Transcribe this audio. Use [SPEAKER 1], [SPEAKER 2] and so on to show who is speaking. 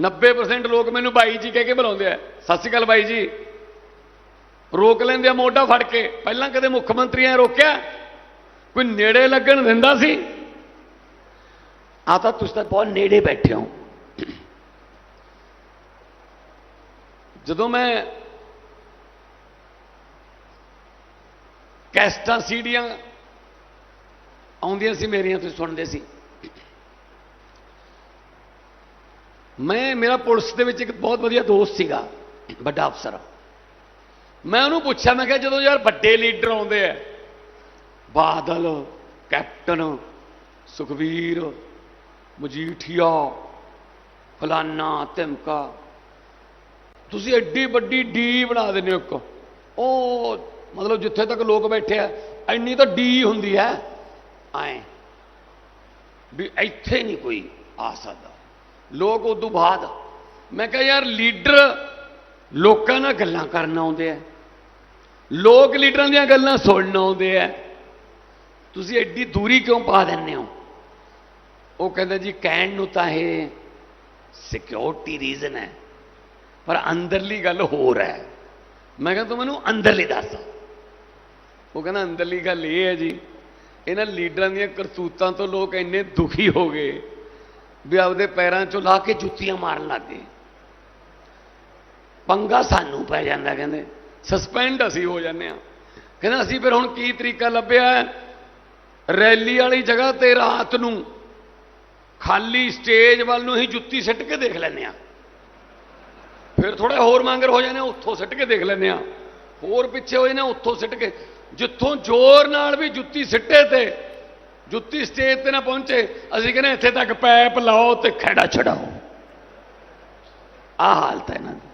[SPEAKER 1] 90% ਲੋਕ ਮੈਨੂੰ ਬਾਈ ਜੀ ਕਹਿ ਕੇ ਬੁਲਾਉਂਦੇ ਆ। ਸਤਿ ਸ਼੍ਰੀ ਅਕਾਲ ਬਾਈ ਜੀ। ਰੋਕ ਲੈਂਦੇ ਆ ਮੋਢਾ ਫੜ ਕੇ। ਪਹਿਲਾਂ ਕਦੇ ਮੁੱਖ ਮੰਤਰੀ ਐ ਰੋਕਿਆ? ਕੋਈ ਨੇੜੇ ਲੱਗਣ ਦਿੰਦਾ ਸੀ? ਆ ਤਾਂ ਤੁਸੀਂ ਤਾਂ ਬਹੁਤ ਨੇੜੇ ਬੈਠੇ ਹੋ। ਜਦੋਂ ਮੈਂ ਕੈਸਟਾਂ ਸੀਡੀਆਂ ਆਉਂਦੀਆਂ ਸੀ ਮੇਰੀਆਂ ਤੁਸੀਂ ਸੁਣਦੇ ਸੀ। ਮੈਂ, ਮੇਰਾ ਪੁਲਿਸ ਦੇ ਵਿੱਚ ਇੱਕ ਬਹੁਤ ਵਧੀਆ ਦੋਸਤ ਸੀਗਾ, ਵੱਡਾ ਅਫਸਰ। ਮੈਂ ਉਹਨੂੰ ਪੁੱਛਿਆ, ਮੈਂ ਕਿਹਾ, ਜਦੋਂ ਯਾਰ ਵੱਡੇ ਲੀਡਰ ਆਉਂਦੇ ਆ, ਬਾਦਲ, ਕੈਪਟਨ ਸੁਖਵੀਰ ਮਜੀਠੀਆ, ਫਲਾਨਾ, ਧਮਕਾ, ਤੁਸੀਂ ਐਡੀ ਵੱਡੀ ਡੀ ਬਣਾ ਦਿੰਦੇ ਹੋ ਇੱਕ। ਉਹ ਮਤਲਬ ਜਿੱਥੇ ਤੱਕ ਲੋਕ ਬੈਠੇ ਆ, ਇੰਨੀ ਤਾਂ ਡੀ ਹੁੰਦੀ ਹੈ। ਐ, ਵੀ ਇੱਥੇ ਨਹੀਂ ਕੋਈ ਆ ਸਕਦਾ। ਲੋਕ ਉਸ ਤੋਂ ਬਾਅਦ, ਮੈਂ ਕਿਹਾ ਯਾਰ ਲੀਡਰ ਲੋਕਾਂ ਨਾਲ ਗੱਲਾਂ ਕਰਨ ਆਉਂਦੇ ਆ। ਲੋਕ ਲੀਡਰਾਂ ਦੀਆਂ ਗੱਲਾਂ ਸੁਣਨ ਆਉਂਦੇ ਆ। ਤੁਸੀਂ ਐਡੀ ਦੂਰੀ ਕਿਉਂ ਪਾ ਦਿੰਦੇ ਹੋ? ਉਹ ਕਹਿੰਦਾ ਜੀ, ਕਹਿਣ ਨੂੰ ਤਾਂ ਇਹ ਸਿਕਿਉਰਿਟੀ ਰੀਜ਼ਨ ਹੈ, ਪਰ ਅੰਦਰਲੀ ਗੱਲ ਹੋਰ ਹੈ। ਮੈਂ ਕਿਹਾ ਤੂੰ ਮੈਨੂੰ ਅੰਦਰਲੀ ਦੱਸ। ਉਹ ਕਹਿੰਦਾ, ਅੰਦਰਲੀ ਗੱਲ ਇਹ ਹੈ ਜੀ, ਇਹਨਾਂ ਲੀਡਰਾਂ ਦੀਆਂ ਕਰਤੂਤਾਂ ਤੋਂ ਲੋਕ ਇੰਨੇ ਦੁਖੀ ਹੋ ਗਏ। ਵੀ ਆਪਦੇ ਪੈਰਾਂ 'ਚੋਂ ਲਾ ਕੇ ਜੁੱਤੀਆਂ ਮਾਰਨ ਲੱਗੇ ਪੰਗਾ ਸਾਨੂੰ ਪੈ ਜਾਂਦਾ ਕਹਿੰਦੇ ਸਸਪੈਂਡ ਅਸੀਂ ਹੋ ਜਾਂਦੇ ਆ ਕਹਿੰਦਾ ਅਸੀਂ ਫਿਰ ਹੁਣ ਕੀ ਤਰੀਕਾ ਲੱਭਿਆ ਰੈਲੀ ਵਾਲੀ ਜਗ੍ਹਾ ਤੇ ਰਾਤ ਨੂੰ ਖਾਲੀ ਸਟੇਜ ਵੱਲ ਨੂੰ ਹੀ ਜੁੱਤੀ ਸਿੱਟ ਕੇ ਦੇਖ ਲੈਂਦੇ ਆ ਫਿਰ ਥੋੜਾ ਹੋਰ ਮੰਗਰ ਹੋ ਜਾਂਦੇ ਆ, ਉੱਥੋਂ ਸਿੱਟ ਕੇ ਦੇਖ ਲੈਂਦੇ ਆ ਹੋਰ ਪਿੱਛੇ ਹੋ ਜਾਂਦੇ ਆ, ਉੱਥੋਂ ਸਿੱਟ ਕੇ ਜਿੱਥੋਂ ਜ਼ੋਰ ਨਾਲ ਵੀ ਜੁੱਤੀ ਸਿੱਟੇ ਤੇ ਜੁੱਤੀ ਸਟੇਜ ਤੇ ਨਾ ਪਹੁੰਚੇ, ਅਸੀਂ ਕਹਿੰਦੇ, ਇੱਥੇ ਤੱਕ ਪੈਪ ਲਾਓ ਤੇ ਖੜਾ ਛਡਾਓ। ਆ ਹਾਲਤ ਹੈ ਇਹਨਾਂ ਦੀ।